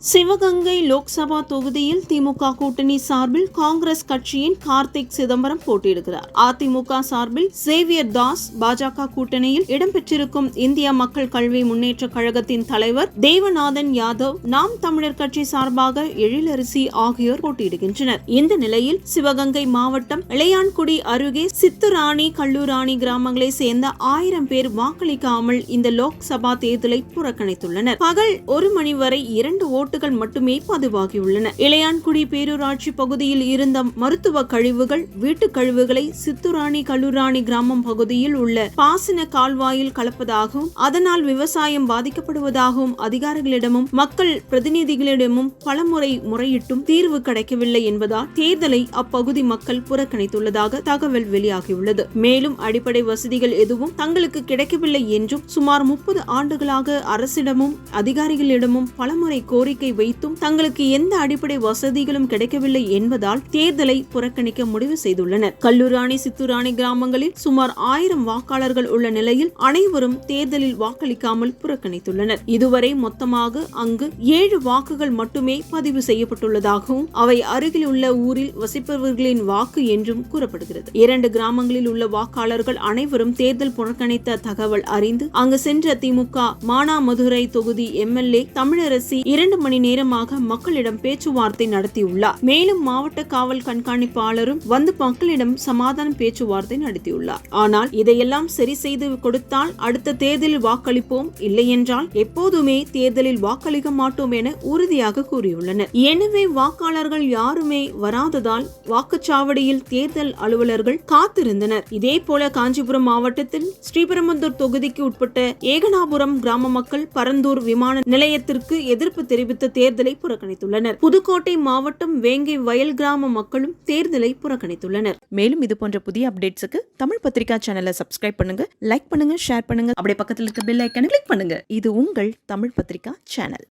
சிவகங்கை லோக்சபா தொகுதியில் திமுக கூட்டணி சார்பில் காங்கிரஸ் கட்சியின் கார்த்திக் சிதம்பரம் போட்டியிடுகிறார். அதிமுக சார்பில் சேவியர் தாஸ் பாஜக கூட்டணியில் இடம்பெற்றிருக்கும் இந்திய மக்கள் கல்வி முன்னேற்ற கழகத்தின் தலைவர் தேவநாதன் யாதவ் நாம் தமிழர் கட்சி சார்பாக எழிலரசி ஆகியோர் போட்டியிடுகின்றனர். இந்த நிலையில் சிவகங்கை மாவட்டம் இளையான்குடி அருகே சித்துராணி கல்லூராணி கிராமங்களை சேர்ந்த ஆயிரம் பேர் வாக்களிக்காமல் இந்த லோக்சபா தேர்தலை புறக்கணித்துள்ளனர். பகல் ஒரு மணி வரை இரண்டு ஓட்டுகள் மட்டுமே பதிவாகியுள்ளன. இளையான்குடி பேரூராட்சி பகுதியில் இருந்த மருத்துவ கழிவுகள் வீட்டுக் கழிவுகளை சித்துராணி கல்லூராணி கிராமம் பகுதியில் உள்ள பாசன கால்வாயில் கலப்பதாகவும் அதனால் விவசாயம் பாதிக்கப்படுவதாகவும் அதிகாரிகளிடமும் மக்கள் பிரதிநிதிகளிடமும் பலமுறை முறையிட்டும் தீர்வு கிடைக்கவில்லை என்பதால் தேர்தலை அப்பகுதி மக்கள் புறக்கணித்துள்ளதாக தகவல் வெளியாகியுள்ளது. மேலும் அடிப்படை வசதிகள் எதுவும் தங்களுக்கு கிடைக்கவில்லை என்றும் சுமார் முப்பது ஆண்டுகளாக அரசிடமும் அதிகாரிகளிடமும் பலமுறை கோரிக்கை வைத்தும் தங்களுக்கு எந்த அடிப்படை வசதிகளும் கிடைக்கவில்லை என்பதால் தேர்தலை புறக்கணிக்க முடிவு செய்துள்ளனர். கல்லூராணி சித்துராணி கிராமங்களில் சுமார் ஆயிரம் வாக்காளர்கள் உள்ள நிலையில் அனைவரும் தேர்தலில் வாக்களிக்காமல் புறக்கணித்துள்ளனர். இதுவரை மொத்தமாக அங்கு ஏழு வாக்குகள் மட்டுமே பதிவு செய்யப்பட்டுள்ளதாகவும் அவை அருகில் உள்ள ஊரில் வசிப்பவர்களின் வாக்கு என்றும் கூறப்படுகிறது. இரண்டு கிராமங்களில் உள்ள வாக்காளர்கள் அனைவரும் தேர்தல் புறக்கணித்த தகவல் அறிந்து அங்கு சென்ற திமுக மானாமதுரை தொகுதி எம்எல்ஏ தமிழரசி இரண்டு மணி நேரமாக மக்களிடம் பேச்சுவார்த்தை நடத்தியுள்ளார். மேலும் மாவட்ட காவல் கண்காணிப்பாளரும் வந்து மக்களிடம் சமாதான பேச்சுவார்த்தை நடத்தியுள்ளார். ஆனால் இதையெல்லாம் சரி செய்து கொடுத்தால் அடுத்த தேர்தலில் வாக்களிப்போம் இல்லையென்றால் எப்போதுமே தேர்தலில் வாக்களிக்க மாட்டோம் என உறுதியாக கூறியுள்ளனர். எனவே வாக்காளர்கள் யாருமே வராததால் வாக்குச்சாவடியில் தேர்தல் அலுவலர்கள் காத்திருந்தனர். இதே போல காஞ்சிபுரம் மாவட்டத்தில் ஸ்ரீபெரும்புதூர் தொகுதிக்கு உட்பட்ட ஏகனாபுரம் கிராம மக்கள் பரந்தூர் விமான நிலையத்திற்கு எதிர்ப்பு தெரிவித்து தேர்தலை புறக்கணித்துள்ளனர். புதுக்கோட்டை மாவட்டம் வேங்கை வயல் கிராம மக்களும் தேர்தலை புறக்கணித்துள்ளனர். மேலும் இது போன்ற புதிய அப்டேட்ஸுக்கு தமிழ் பத்திரிகா சேனலை சப்ஸ்கிரைப் பண்ணுங்க லைக் பண்ணுங்க ஷேர் பண்ணுங்க. அப்படியே பக்கத்தில் இருக்க பெல் ஐக்கனை கிளிக் பண்ணுங்க. இது உங்கள் தமிழ் பத்திரிகா சேனல்.